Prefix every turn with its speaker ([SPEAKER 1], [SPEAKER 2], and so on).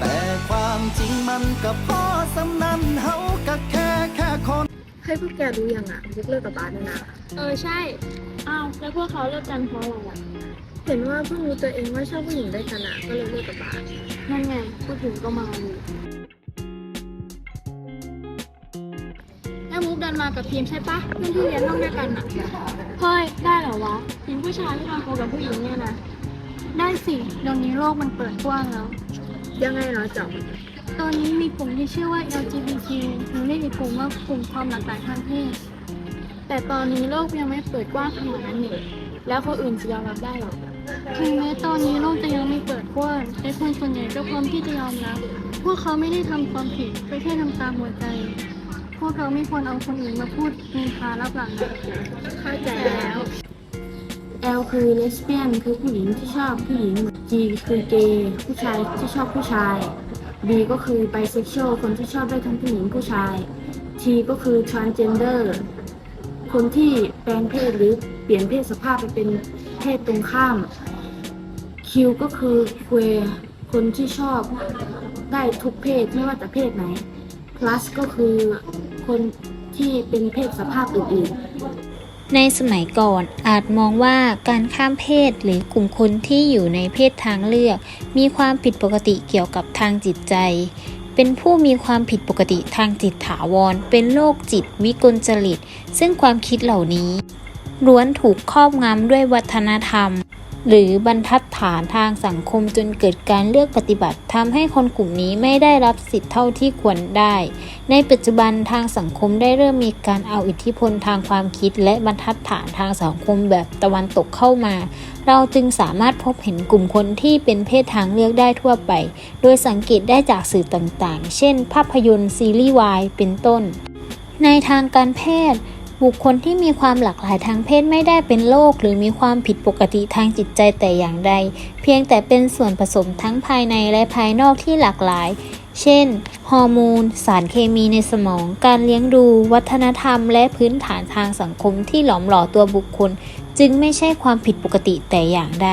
[SPEAKER 1] แต่ความจริงมันก็พอสำนันเฮาก็แค่แค่คน
[SPEAKER 2] ให้พวกแกรู้ยังอะพวกเลิกกับบาสแล้วนะ
[SPEAKER 3] เออใช่ อ้าว แล้วพวกเขาเลิกกันเพราะอะไรอะ
[SPEAKER 2] เห็นว่าเพิ่งรู้ตัวเองว่าชอบผู้หญิงด้วยกันอะก็เลยเลิกกับบาส
[SPEAKER 3] นั่นไงพูดถึงก็มาเลย ดินมากับพีมใช่ปะเพื่อนที่เรียนห้องด้วยกันอะเฮ้ยได้เหรอวะพีมผู้ชายที่มาคบกับผู้หญิงเนี่ยนะได้สิเดี๋ยวนี้โลกมันเปิดกว้างแล้ว
[SPEAKER 2] ยังไงเหรอจอม
[SPEAKER 3] ตอนนี้มีกลุ่มที่ชื่อว่า LGBT หรือเรียกอีกกลุ่มว่ากลุ่มความหลากหลายทางเพศแต่ตอนนี้โลกยังไม่เปิดกว้างขนาดนั้นนี่แล้วคนอื่นจะยอมรับได้หรอถึงแม้ตอนนี้โลกจะยังไม่เปิดกว้างแต่คนส่วนใหญ่ก็พร้อมที่จะยอมรับพวกเขาไม่ได้ทำความผิดก็แค่ทำตามหัวใจ พวกเขาไม่ควรเอาคนอื่นมาพูดนินทารับหลังนะ
[SPEAKER 2] เข้าใจแล้ว
[SPEAKER 4] L คือเลสเบี้ยนคือผู้หญิงที่ชอบผู้หญิง G คือเกย์ผู้ชายที่ชอบผู้ชาย B ก็คือไบเซ็กชวลคนที่ชอบได้ทั้งผู้หญิงผู้ชาย T ก็คือ transgender คนที่แปลงเพศหรือเปลี่ยนเพศสภาพไปเป็นเพศตรงข้าม Q ก็คือ queer คนที่ชอบได้ทุกเพศไม่ว่าจะเพศไหน plus ก็คือคนที่เป็นเพศสภาพอื่นๆ
[SPEAKER 5] ในสมัยก่อนอาจมองว่าการข้ามเพศหรือกลุ่มคนที่อยู่ในเพศทางเลือก มีความผิดปกติเกี่ยวกับทางจิตใจ เป็นผู้มีความผิดปกติทางจิตถาวร เป็นโรคจิตวิกลจริต ซึ่งความคิดเหล่านี้ล้วนถูกครอบงำด้วยวัฒนธรรม หรือบรรทัดฐานทางสังคมจนเกิดการเลือกปฏิบัติทำให้คนกลุ่มนี้ไม่ได้รับสิทธิ์เท่าที่ควรได้ ในปัจจุบันทางสังคมได้เริ่มมีการเอาอิทธิพลทางความคิด และบรรทัดฐานทางสังคมแบบตะวันตกเข้ามา เราจึงสามารถพบเห็นกลุ่มคนที่เป็นเพศทางเลือกได้ทั่วไป โดยสังเกตได้จากสื่อต่างๆ เช่น ภาพยนตร์ซีรีส์วายเป็นต้น ในทางการแพทย์ บุคคลที่มีความหลากหลายทางเพศไม่ได้เป็นโรคหรือมีความผิดปกติทางจิตใจแต่อย่างใด เพียงแต่เป็นส่วนผสมทั้งภายในและภายนอกที่หลากหลาย เช่น ฮอร์โมน สารเคมีในสมอง การเลี้ยงดู วัฒนธรรม และพื้นฐานทางสังคมที่หลอมหล่อตัวบุคคล จึงไม่ใช่ความผิดปกติแต่อย่างใด